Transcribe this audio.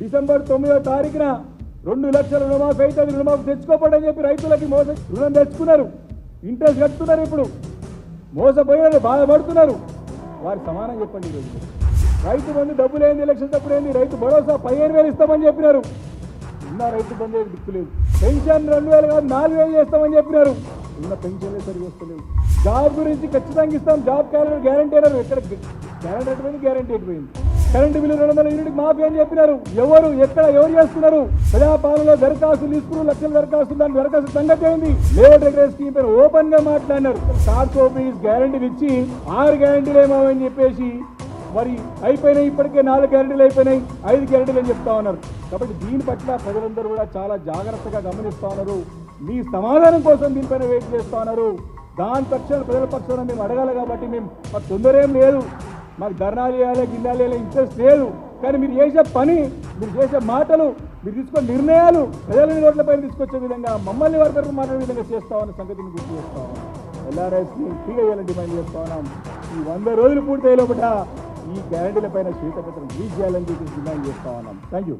December తొమ్మిదో తారీఖున రెండు లక్షల రుణమాఫీ అయితే అది రుణమాఫీ తెచ్చుకోపడని అని చెప్పి రైతులకి మోసం రుణం తెచ్చుకున్నారు. ఇంట్రెస్ట్ కట్టుతున్నారు ఇప్పుడు. మోసపోయినారు బాధపడుతున్నారు. వారి సమానం చెప్పండి ఈరోజు. రైతు బంధు డబ్బులు ఏంది ఎలక్షన్ తప్పుడు ఏంది రైతు భరోసా పదిహేను వేలు ఇస్తామని చెప్పినారు. ఉన్న రైతు బంధు ఏది దిక్కులేదు పెన్షన్ రెండు వేలు కాదు నాలుగు వేలు చేస్తామని చెప్పినారు. ఉన్న పెన్షన్లే సరిగా వస్తలేవు జాబ్ గురించి ఖచ్చితంగా ఇస్తాం జాబ్ క్యాలెండర్ గ్యారంటీ అన్నారు ఎక్కడ గ్యారంటీ అయిపోయింది గ్యారంటీ అయిపోయింది. కరెంటు బిల్లు రెండు వందల యూనిట్ మాఫీ అని చెప్పినారు. ఎవరు? ఎక్కడ? ఎవరు చేస్తున్నారు? ప్రజాపాలనలో దరఖాస్తులు తీసుకున్నారు లక్షల దరఖాస్తు దాని దరఖాస్తు సంగతి ఏంది లేబర్ రెగ్యులర్ స్కీమ్ పైన ఓపెన్గా మాట్లాడినారు స్టార్ట్ ఆఫీస్ గ్యారంటీలు ఇచ్చి ఆరు గ్యారంటీలు ఏమో అని చెప్పేసి మరి అయిపోయినాయి ఇప్పటికే నాలుగు గ్యారెంటీలు అయిపోయినాయి ఐదు గ్యారెంటీలు అని చెప్తా ఉన్నారు. కాబట్టి దీని పట్ల ప్రజలందరూ కూడా చాలా జాగ్రత్తగా గమనిస్తా ఉన్నారు. మీ సమాధానం కోసం దీనిపైన వెయిట్ చేస్తా ఉన్నారు. దాని పక్షాన ప్రజల పక్షాన మేము అడగాలి కాబట్టి మేము మాకు తొందర ఏం లేదు. మాకు ధర్నాలు చేయాలి గిన్నెలు చేయాలి ఇంట్రెస్ట్ లేదు. కానీ మీరు చేసే పని మీరు చేసే మాటలు మీరు తీసుకునే నిర్ణయాలు ప్రజలని రోడ్లపైన తీసుకొచ్చే విధంగా మమ్మల్ని వారి తరఫున మాట్లాడే విధంగా చేస్తామన్న సంగతిని గుర్తు చేస్తాం ఎల్ఆర్ఎస్ని ఫ్రీగా చేయాలని డిమాండ్ చేస్తా ఉన్నాం. ఈ వంద రోజులు పూర్తయ్యే లోపల ఈ గ్యారంటీల పైన శ్వేతపత్రం రిలీజ్ చేయాలని చెప్పి డిమాండ్ చేస్తా ఉన్నాం. Thank you